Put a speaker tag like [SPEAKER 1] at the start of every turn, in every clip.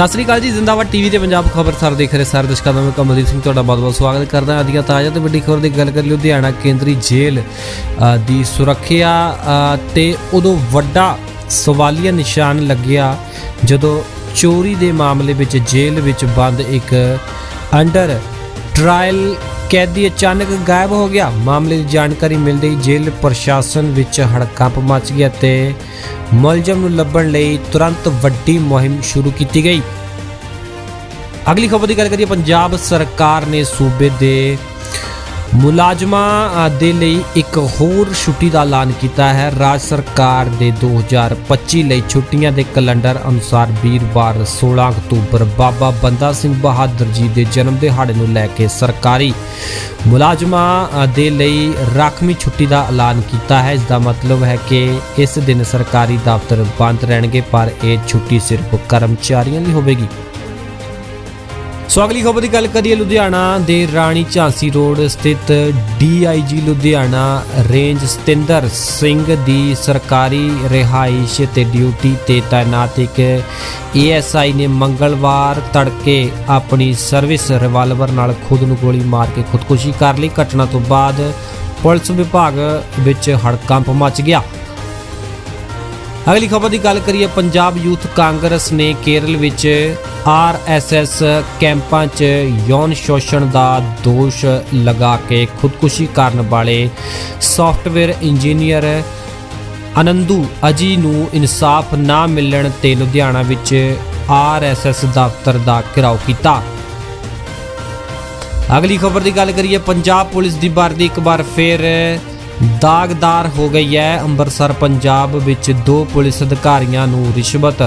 [SPEAKER 1] ਸਤਿ ਸ੍ਰੀ ਅਕਾਲ ਜੀ ਜ਼ਿੰਦਾਬਾਦ ਟੀਵੀ ਤੇ ਪੰਜਾਬ ਖਬਰ ਸਰ ਦੇਖ ਰਹੇ ਸਰ ਦਰਸ਼ਕਾਂ ਦਾ ਮੈਂ ਕਮਲਦੀਪ ਸਿੰਘ ਤੁਹਾਡਾ ਬਹੁਤ-ਬਹੁਤ ਸਵਾਗਤ ਕਰਦਾ ਹਾਂ। ਅਧੀਆਂ ਤਾਜ਼ਾ ਤੇ ਵੱਡੀ ਖਬਰ ਦੀ ਗੱਲ ਕਰ ਲੁਧਿਆਣਾ ਕੇਂਦਰੀ ਜੇਲ੍ਹ ਦੀ ਸੁਰੱਖਿਆ ਅ, ਤੇ ਉਦੋਂ ਵੱਡਾ ਸਵਾਲੀਆ ਨਿਸ਼ਾਨ ਲੱਗਿਆ ਜਦੋਂ ਚੋਰੀ ਦੇ ਮਾਮਲੇ ਵਿੱਚ ਜੇਲ੍ਹ ਵਿੱਚ ਬੰਦ ਇੱਕ ਅੰਡਰ ਟ੍ਰਾਇਲ ਕੈਦੀ ਅਚਾਨਕ ਗਾਇਬ ਹੋ ਗਿਆ। ਮਾਮਲੇ ਦੀ ਜਾਣਕਾਰੀ ਮਿਲਦੇ ਹੀ ਜੇਲ੍ਹ ਪ੍ਰਸ਼ਾਸਨ ਵਿੱਚ ਹੜਕੰਪ ਮਚ ਗਿਆ ਤੇ ਮੁਲਜ਼ਮ ਨੂੰ ਲੱਭਣ ਲਈ ਤੁਰੰਤ ਵੱਡੀ ਮੁਹਿੰਮ ਸ਼ੁਰੂ ਕੀਤੀ ਗਈ। ਅਗਲੀ ਖਬਰ ਦੀ ਗੱਲ ਕਰੀਏ, ਪੰਜਾਬ ਸਰਕਾਰ ਨੇ ਸੂਬੇ ਦੇ ਮੁਲਾਜ਼ਮਾਂ ਦੇ ਲਈ ਇੱਕ ਹੋਰ ਛੁੱਟੀ ਦਾ ਐਲਾਨ ਕੀਤਾ ਹੈ। ਰਾਜ ਸਰਕਾਰ ਦੇ 2025 ਲਈ ਛੁੱਟੀਆਂ ਦੇ ਕੈਲੰਡਰ ਅਨੁਸਾਰ ਵੀਰਵਾਰ 16 ਅਕਤੂਬਰ ਬਾਬਾ ਬੰਦਾ ਸਿੰਘ ਬਹਾਦਰ ਜੀ ਦੇ ਜਨਮ ਦਿਹਾੜੇ ਨੂੰ ਲੈ ਕੇ ਸਰਕਾਰੀ ਮੁਲਾਜ਼ਮਾਂ ਦੇ ਲਈ ਰਾਖਵੀਂ ਛੁੱਟੀ ਦਾ ਐਲਾਨ ਕੀਤਾ ਹੈ। ਇਸ ਦਾ ਮਤਲਬ ਹੈ ਕਿ ਇਸ ਦਿਨ ਸਰਕਾਰੀ ਦਫ਼ਤਰ ਬੰਦ ਰਹਿਣਗੇ, ਪਰ ਇਹ ਛੁੱਟੀ ਸਿਰਫ ਕਰਮਚਾਰੀਆਂ ਲਈ ਹੋਵੇਗੀ। ਸੋ ਅਗਲੀ ਖਬਰ ਦੀ ਗੱਲ ਕਰੀਏ, ਲੁਧਿਆਣਾ ਦੇ ਰਾਣੀ ਝਾਂਸੀ ਰੋਡ ਸਥਿਤ ਡੀਆਈਜੀ ਲੁਧਿਆਣਾ ਰੇਂਜ ਸਤਿੰਦਰ ਸਿੰਘ ਦੀ ਸਰਕਾਰੀ ਰਿਹਾਇਸ਼ ਤੇ ਡਿਊਟੀ ਤੇ ਤਾਇਨਾਤ ਇੱਕ ਏਐਸਆਈ ਨੇ ਮੰਗਲਵਾਰ ਤੜਕੇ ਆਪਣੀ ਸਰਵਿਸ ਰਿਵਾਲਵਰ ਨਾਲ ਖੁਦ ਨੂੰ ਗੋਲੀ ਮਾਰ ਕੇ ਖੁਦਕੁਸ਼ੀ ਕਰ ਲਈ। ਘਟਨਾ ਤੋਂ ਬਾਅਦ ਪੁਲਿਸ ਵਿਭਾਗ ਵਿੱਚ ਹੜਕੰਪ ਮਚ ਗਿਆ। ਅਗਲੀ ਖਬਰ ਦੀ ਗੱਲ ਕਰੀਏ, ਪੰਜਾਬ ਯੂਥ ਕਾਂਗਰਸ ਨੇ ਕੇਰਲ ਵਿੱਚ ਆਰਐਸਐਸ ਕੈਂਪਾਂ 'ਚ ਯੌਨ ਸ਼ੋਸ਼ਣ ਦਾ ਦੋਸ਼ ਲਗਾ ਕੇ ਖੁਦਕੁਸ਼ੀ ਕਰਨ ਵਾਲੇ ਸੌਫਟਵੇਅਰ ਇੰਜੀਨੀਅਰ ਅਨੰਦੂ ਅਜੀ ਨੂੰ ਇਨਸਾਫ ਨਾ ਮਿਲਣ ਤੇ ਲੁਧਿਆਣਾ ਵਿੱਚ ਆਰਐਸਐਸ ਦਫ਼ਤਰ ਦਾ ਘਿਰਾਓ ਕੀਤਾ। ਅਗਲੀ ਖਬਰ ਦੀ ਗੱਲ ਕਰੀਏ, ਪੰਜਾਬ ਪੁਲਿਸ ਦੀ ਵਰਦੀ ਇੱਕ ਵਾਰ ਫਿਰ ਦਾਗਦਾਰ ਹੋ ਗਈ ਹੈ ਅੰਮ੍ਰਿਤਸਰ, ਪੰਜਾਬ ਵਿੱਚ ਦੋ ਪੁਲਿਸ ਅਧਿਕਾਰੀਆਂ ਨੂੰ ਰਿਸ਼ਵਤ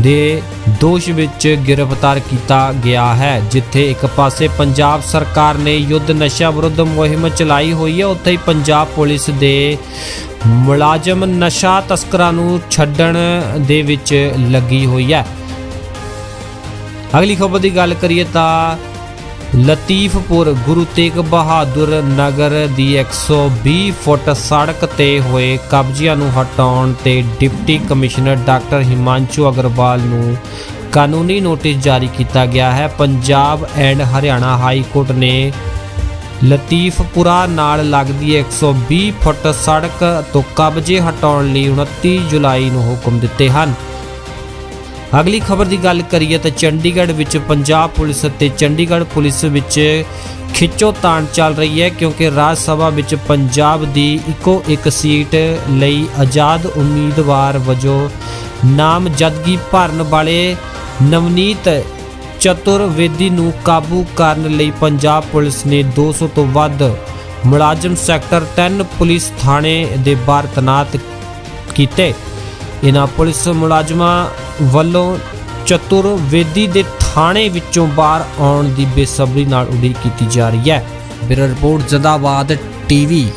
[SPEAKER 1] ਦੇ ਦੋਸ਼ ਵਿੱਚ ਗ੍ਰਿਫਤਾਰ ਕੀਤਾ ਗਿਆ ਹੈ, ਜਿੱਥੇ ਇੱਕ ਪਾਸੇ ਪੰਜਾਬ ਸਰਕਾਰ ਨੇ ਯੁੱਧ ਨਸ਼ਾ ਵਿਰੁੱਧ ਮੁਹਿੰਮ ਚਲਾਈ ਹੋਈ ਹੈ, ਉੱਥੇ ਹੀ ਪੰਜਾਬ ਪੁਲਿਸ ਦੇ ਮੁਲਾਜ਼ਮ ਨਸ਼ਾ ਤਸਕਰਾਂ ਨੂੰ ਛੱਡਣ ਦੇ ਵਿੱਚ ਲੱਗੀ ਹੋਈ ਹੈ। ਅਗਲੀ ਖਬਰ ਦੀ ਗੱਲ ਕਰੀਏ ਤਾਂ ਲਤੀਫਪੁਰ ਗੁਰੂ ਤੇਗ ਬਹਾਦਰ ਨਗਰ ਦੀ 120 ਫੁੱਟ ਸੜਕ ਤੇ ਹੋਏ ਕਬਜ਼ਿਆਂ ਨੂੰ ਹਟਾਉਣ ਤੇ deputy commissioner doctor Himanshu Aggarwal ਨੂੰ ਕਾਨੂੰਨੀ ਨੋਟਿਸ ਜਾਰੀ ਕੀਤਾ ਗਿਆ ਹੈ। Punjab and Haryana high court ਨੇ ਲਤੀਫਪੁਰਾ ਨਾਲ ਲੱਗਦੀ 120 ਫੁੱਟ ਸੜਕ ਤੋਂ ਕਬਜ਼ੇ ਹਟਾਉਣ ਲਈ 29 ਜੁਲਾਈ ਨੂੰ ਹੁਕਮ ਦਿੱਤੇ ਹਨ। ਅਗਲੀ ਖਬਰ ਦੀ ਗੱਲ ਕਰੀਏ ਤਾਂ ਚੰਡੀਗੜ੍ਹ ਵਿੱਚ ਪੰਜਾਬ ਪੁਲਿਸ ਅਤੇ ਚੰਡੀਗੜ੍ਹ ਪੁਲਿਸ ਵਿੱਚ ਖਿੱਚੋ ਤਾਣ ਚੱਲ ਰਹੀ ਹੈ ਕਿਉਂਕਿ ਰਾਜ ਸਭਾ ਵਿੱਚ ਪੰਜਾਬ ਦੀ ਇੱਕੋ ਇੱਕ ਸੀਟ ਲਈ ਆਜ਼ਾਦ ਉਮੀਦਵਾਰ ਵਜੋਂ ਨਾਮਜ਼ਦਗੀ ਭਰਨ ਵਾਲੇ ਨਵਨੀਤ ਚਤੁਰਵੇਦੀ ਨੂੰ ਕਾਬੂ ਕਰਨ ਲਈ ਪੰਜਾਬ ਪੁਲਿਸ ਨੇ 200 ਤੋਂ ਵੱਧ ਮੁਲਾਜ਼ਮ ਸੈਕਟਰ 10 ਪੁਲਿਸ ਥਾਣੇ ਦੇ ਬਾਹਰ ਤੈਨਾਤ ਕੀਤੇ। ਇਹਨਾਂ ਪੁਲਿਸ ਮੁਲਾਜ਼ਮਾਂ ਵੱਲੋਂ ਚਤੁਰਵੇਦੀ ਦੇ ਥਾਣੇ ਵਿੱਚੋਂ ਬਾਹਰ ਆਉਣ ਦੀ ਬੇਸਬਰੀ ਨਾਲ ਉਡੀਕ ਕੀਤੀ ਜਾ ਰਹੀ ਹੈ। ਬਿਰ ਰਿਪੋਰਟ ਜਦਾਬਾਦ ਟੀਵੀ।